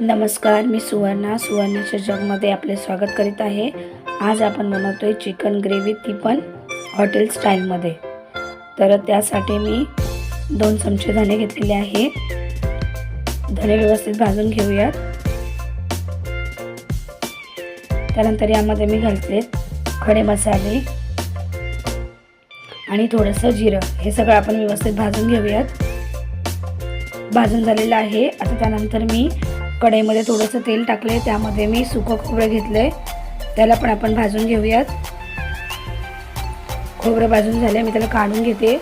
नमस्कार मी सुवर्णा. सुवर्णाच्या जगमध्ये आपले स्वागत करीत आहे. आज आपण बनवतोय चिकन ग्रेव्ही ती पण हॉटेल स्टाईलमध्ये. तर त्यासाठी मी दोन चमचे धणे घेतलेले आहे. धणे व्यवस्थित भाजून घेऊयात. त्यानंतर यामध्ये मी घालते खडे मसाले आणि थोडंसं जिरं. हे सगळं आपण व्यवस्थित भाजून घेऊयात. भाजून झालेलं आहे. आता त्यानंतर मी कढईमध्ये थोडंसं तेल टाकलं आहे त्यामध्ये मी सुकं खोबरं आहे त्याला पण आपण भाजून घेऊयात. खोबरं भाजून झालं मी त्याला काढून घेते.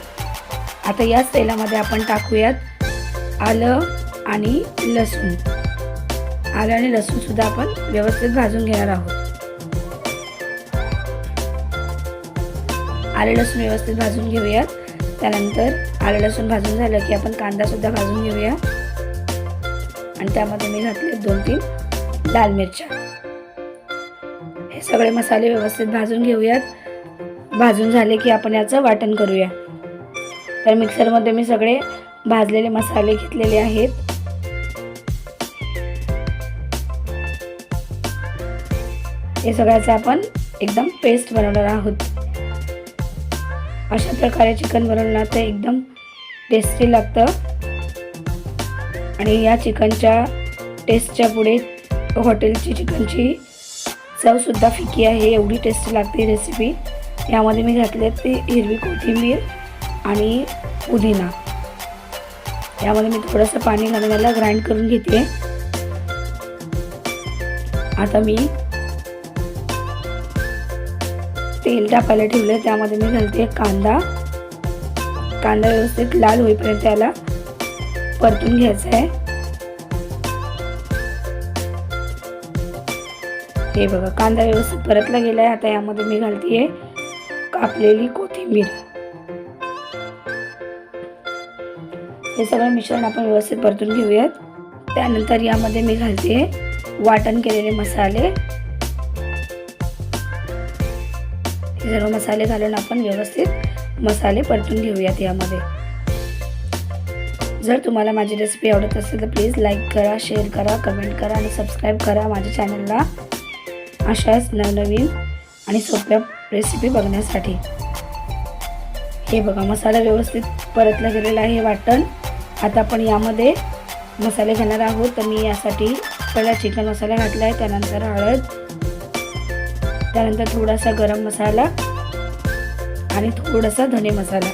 आता याच तेलामध्ये आपण टाकूयात आलं आणि लसूण. आलं आणि लसूणसुद्धा आपण व्यवस्थित भाजून घेणार आहोत. आलं लसूण व्यवस्थित भाजून घेऊयात. त्यानंतर आलं लसूण भाजून झालं की आपण कांदासुद्धा भाजून घेऊया. आणि त्यामध्ये मी घातले दोन तीन लाल मिरच्या. हे सगळे मसाले व्यवस्थित भाजून घेऊयात. भाजून झाले की आपण याचं वाटण करूया. तर मिक्सरमध्ये मी सगळे भाजलेले मसाले घेतलेले आहेत. हे सगळ्याचं आपण एकदम पेस्ट बनवणार आहोत. अशा प्रकारे चिकन बनवलं तर एकदम टेस्टी लागतं. आणि या चिकनच्या टेस्टच्या पुढे हॉटेलची चिकनची चवसुद्धा फिकी आहे एवढी टेस्टी लागते रेसिपी यामध्ये मी घातले ते हिरवी कोथिंबीर आणि पुदिना. यामध्ये मी थोडंसं पाणी घालून याला ग्राइंड करून घेते. आता मी तेल टाकायला ठेवलं त्यामध्ये मी घालते कांदा. कांदा व्यवस्थित लाल होईपर्यंत त्याला परतून घ्यायचं आहे. हे बघा कांदा व्यवस्थित परतला गेला आहे आता यामध्ये मी घालते कापलेली कोथिंबीर. हे सगळं मिश्रण आपण व्यवस्थित परतून घेऊयात. त्यानंतर यामध्ये मी घालते वाटण केलेले मसाले. सर्व मसाले घालून आपण व्यवस्थित मसाले परतून घेऊयात यामध्ये. जर तुम्हाला माझी रेसिपी आवडत असेल तर प्लीज लाईक करा शेअर करा कमेंट करा आणि सबस्क्राईब करा माझ्या चॅनलला अशाच नवनवीन आणि सोप्या रेसिपी बघण्यासाठी. हे बघा मसाला व्यवस्थित परतला गेलेला आहे वाटण. आता आपण यामध्ये मसाले घालणार आहोत. तर मी यासाठी पहिला चिकन मसाला घातला आहे त्यानंतर हळद त्यानंतर थोडासा गरम मसाला आणि थोडासा धने मसाला.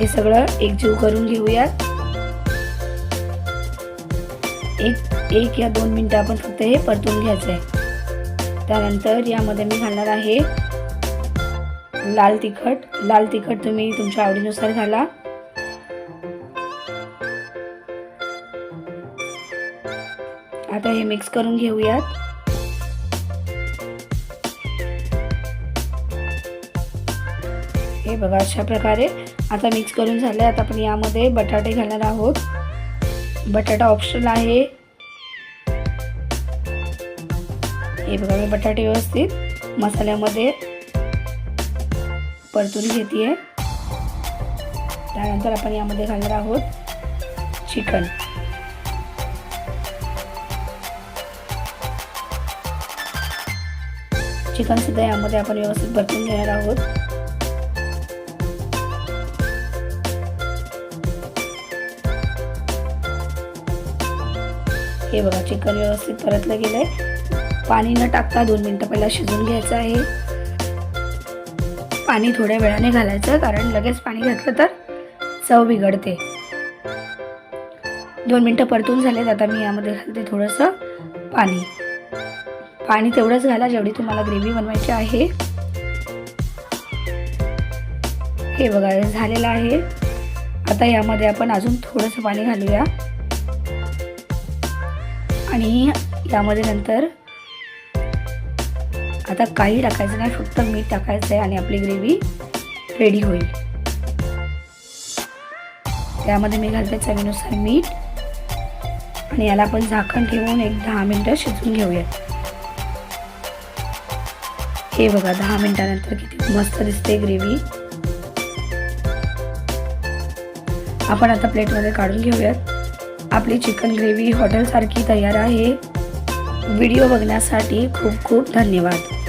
हे सगळं एकजीव करून घेऊयात. एक एक या दोन मिनटं आपण फक्त हे परतून घ्यायचं आहे त्यानंतर यामध्ये मी घालणार आहे लाल तिखट. लाल तिखट तुम्ही तुमच्या आवडीनुसार घाला. आता हे मिक्स करून घेऊयात. हे बघा अशा प्रकारे. आता मिक्स करून झालं आता आपण यामध्ये बटाटे घालणार आहोत. बटाटा ऑप्शनल आहे. हे बघा मी बटाटे व्यवस्थित मसाल्यामध्ये परतून घेते त्यानंतर आपण यामध्ये घालणार आहोत चिकन. चिकन सुद्धा यामध्ये आपण व्यवस्थित परतून घेणार आहोत. हे बघा चिकन व्यवस्थित परतलं गेलंय. पाणी न टाकता दोन मिनटं पहिला शिजून घ्यायचं आहे. पाणी थोड्या वेळाने घालायचं कारण लगेच पाणी घातलं तर चव बिघडते. दोन मिनटं परतून झालेत आता मी यामध्ये घालते थोडंसं पाणी. पाणी तेवढंच घाला जेवढी तुम्हाला ग्रेव्ही बनवायची आहे. हे बघा झालेलं आहे. आता यामध्ये आपण अजून थोडंसं पाणी घालूया. आणि यामध्ये नंतर आता काही टाकायचं नाही फक्त मीठ टाकायचं आहे आणि आपली ग्रेव्ही रेडी होईल. त्यामध्ये मी घालते चवीनुसार मीठ आणि याला आपण झाकण ठेवून एक दहा मिनटं शिजवून घेऊयात हे बघा दहा मिनिटानंतर किती मस्त दिसते ग्रेव्ही. आपण आता प्लेटमध्ये काढून घेऊयात. आपली चिकन ग्रेव्ही हॉटेलसारखी तयार आहे. व्हिडिओ बघण्यासाठी खूप खूप धन्यवाद.